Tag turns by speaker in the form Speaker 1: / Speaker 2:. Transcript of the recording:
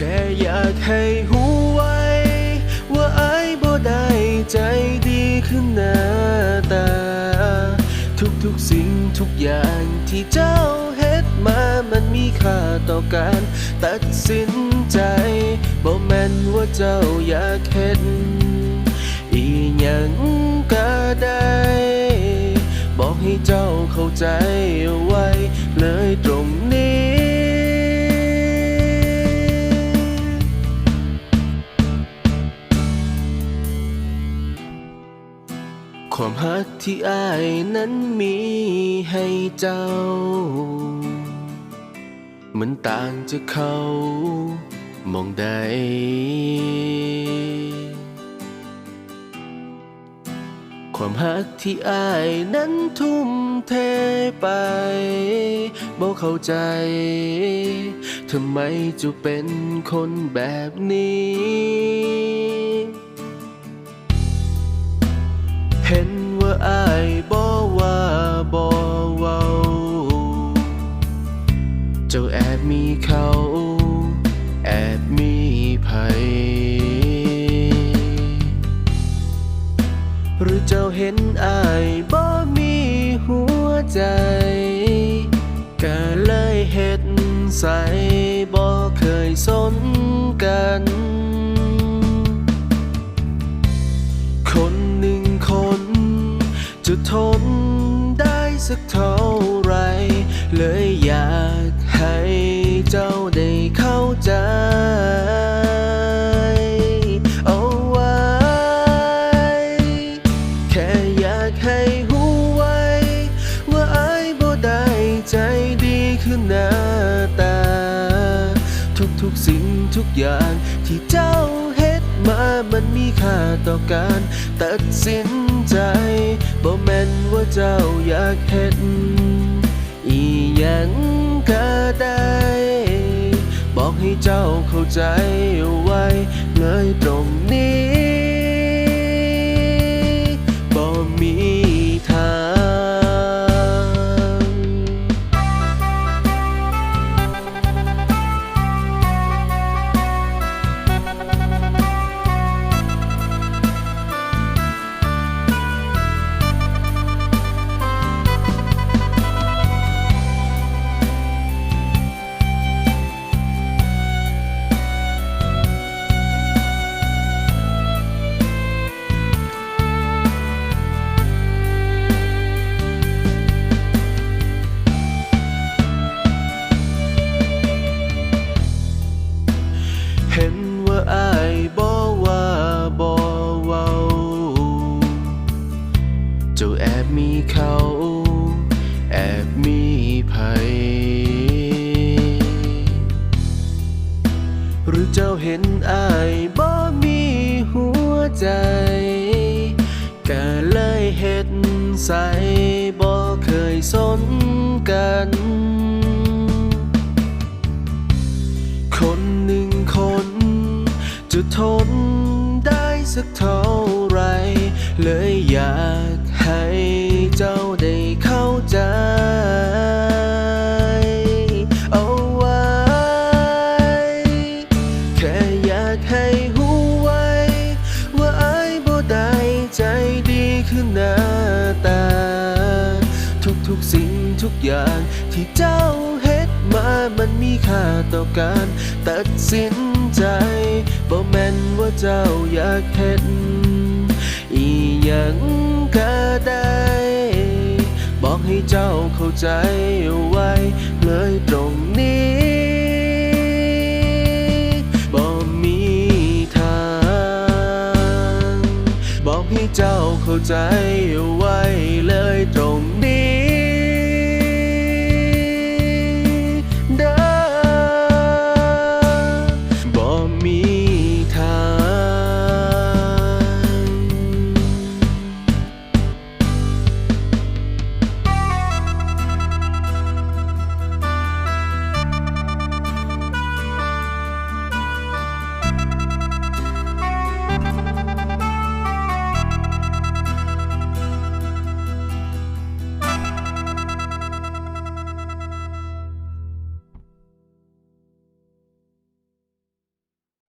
Speaker 1: ค่อยากให้หูไว้ ว่าไอ้บ่ได้ใจดีขึ้นหน้าตา ทุกๆสิ่งทุกอย่างที่เจ้าเฮ็ดมามันมีค่าต่อการตัดสินใจบ่แม่นว่าเจ้าอยากเฮ็ดอีหยังก็ได้ บอกให้เจ้าเข้าใจเอาไว้เลยตรง ความฮักที่อายนั้นมีให้เจ้า มันต่างจากเขามองใด ความฮักที่อายนั้นทุ่มเทไปบอกเข้าใจ ทำไมจะเป็นคนแบบนี้ เห็นว่าอายบอกว่าบอเว้าเจ้าแอบมีเขา แอบมีภัยหรือเจ้าเห็นอายบ่มีหัวใจก็เลยเฮ็ดใส่บ่เคยสนกัน สักเท่าไร เลยอยากให้เจ้าได้เข้าใจเอาไว้ แค่อยากให้หูไว้ ว่าไอ้ายบ่ได้ใจดีขึ้นหน้าตา ทุกๆสิ่งทุกอย่างที่เจ้า มามันมีค่าต่อการตัดสินใจบ่แม่นว่าเจ้าอยากเห็นอีหยังก็ได้ บอกให้เจ้าเข้าใจเอาไว้เลยตรง เขาแอบมีภัย หรือเจ้าเห็นอายบ่มีหัวใจก็เลยเฮ็ดใส่บ่เคยสนกัน คนหนึ่งคน จะทนได้สักเท่าไร เลยอยากให้ ให้หูไว้ ว่าอายบ่ได้ใจดีขึ้นหน้าตา ทุกๆสิ่งทุกอย่างที่เจ้าเฮ็ดมามันมีค่าต่อการตัดสินใจบ่แม่นว่าเจ้าอยากเฮ็ดอีหยังก็ได้ บอกให้เจ้าเข้าใจเอาไว้เลยตรง เจ้าเข้าใจเอาไว้เลยตร